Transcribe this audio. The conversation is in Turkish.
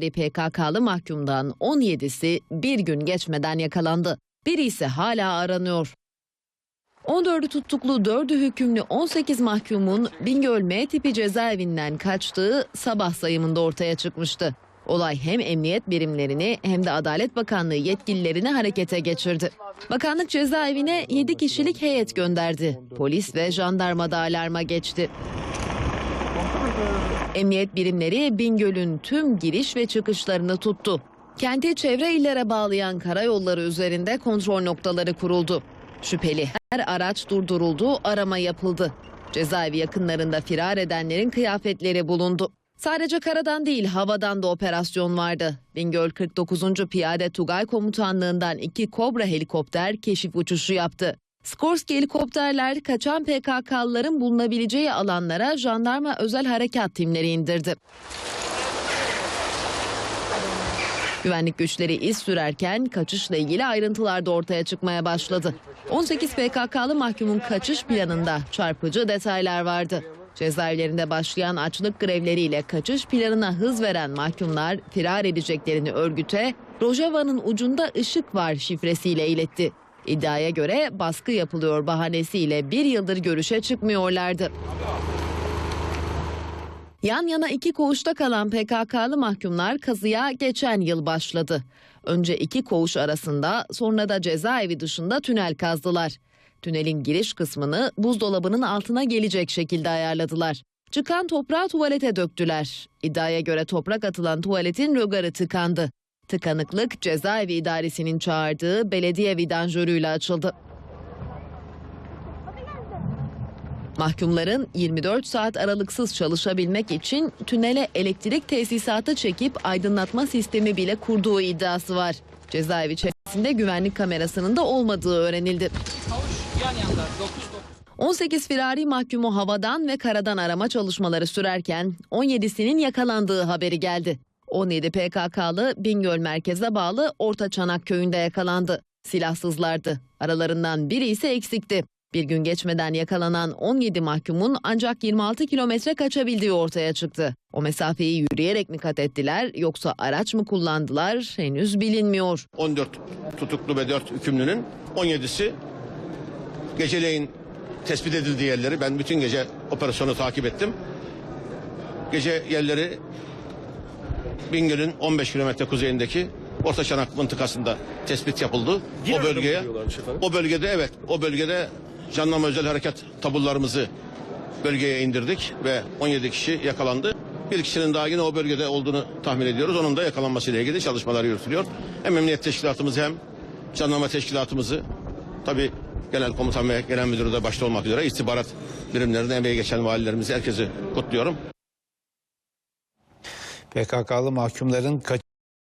PKK'lı mahkumdan 17'si bir gün geçmeden yakalandı. Biri ise hala aranıyor. 14'ü tutuklu 4'ü hükümlü 18 mahkumun Bingöl M tipi cezaevinden kaçtığı sabah sayımında ortaya çıkmıştı. Olay hem emniyet birimlerini hem de Adalet Bakanlığı yetkililerini harekete geçirdi. Bakanlık cezaevine 7 kişilik heyet gönderdi. Polis ve jandarma da alarma geçti. Emniyet birimleri Bingöl'ün tüm giriş ve çıkışlarını tuttu. Kenti çevre illere bağlayan karayolları üzerinde kontrol noktaları kuruldu. Şüpheli her araç durduruldu, arama yapıldı. Cezaevi yakınlarında firar edenlerin kıyafetleri bulundu. Sadece karadan değil havadan da operasyon vardı. Bingöl 49. Piyade Tugay Komutanlığından iki Kobra helikopter keşif uçuşu yaptı. Skorsky helikopterler kaçan PKK'lıların bulunabileceği alanlara jandarma özel harekat timleri indirdi. Güvenlik güçleri iz sürerken kaçışla ilgili ayrıntılar da ortaya çıkmaya başladı. 18 PKK'lı mahkumun kaçış planında çarpıcı detaylar vardı. Cezaevlerinde başlayan açlık grevleriyle kaçış planına hız veren mahkumlar firar edeceklerini örgüte Rojava'nın ucunda ışık var şifresiyle iletti. İddiaya göre baskı yapılıyor bahanesiyle bir yıldır görüşe çıkmıyorlardı. Yan yana iki koğuşta kalan PKK'lı mahkumlar kazıya geçen yıl başladı. Önce iki koğuş arasında sonra da cezaevi dışında tünel kazdılar. Tünelin giriş kısmını buzdolabının altına gelecek şekilde ayarladılar. Çıkan toprağı tuvalete döktüler. İddiaya göre toprak atılan tuvaletin rögarı tıkandı. Tıkanıklık cezaevi idaresinin çağırdığı belediye vidanjörüyle açıldı. Mahkumların 24 saat aralıksız çalışabilmek için tünele elektrik tesisatı çekip aydınlatma sistemi bile kurduğu iddiası var. Cezaevi içerisinde güvenlik kamerasının da olmadığı öğrenildi. Havuç yan yanda 9 18 firari mahkumu havadan ve karadan arama çalışmaları sürerken 17'sinin yakalandığı haberi geldi. 17 PKK'lı Bingöl merkeze bağlı Orta Çanak köyünde yakalandı. Silahsızlardı. Aralarından biri ise eksikti. Bir gün geçmeden yakalanan 17 mahkumun ancak 26 kilometre kaçabildiği ortaya çıktı. O mesafeyi yürüyerek mi kat ettiler yoksa araç mı kullandılar henüz bilinmiyor. 14 tutuklu ve 4 hükümlünün 17'si geceleyin tespit edildiği yerleri ben bütün gece operasyonu takip ettim. Gece yerleri Bingöl'ün 15 kilometre kuzeyindeki Orta Çanak mıntıkasında tespit yapıldı. o bölgeye o bölgede evet o bölgede jandarma özel harekat tabullarımızı bölgeye indirdik ve 17 kişi yakalandı. Bir kişinin daha yine o bölgede olduğunu tahmin ediyoruz. Onun da yakalanmasıyla ilgili çalışmalar yürütülüyor. Hem emniyet teşkilatımız hem jandarma teşkilatımızı tabii genel komutan ve genel müdürü de başta olmak üzere istihbarat birimlerine emeği geçen valilerimizi herkesi kutluyorum. PKK'lı mahkumların kaç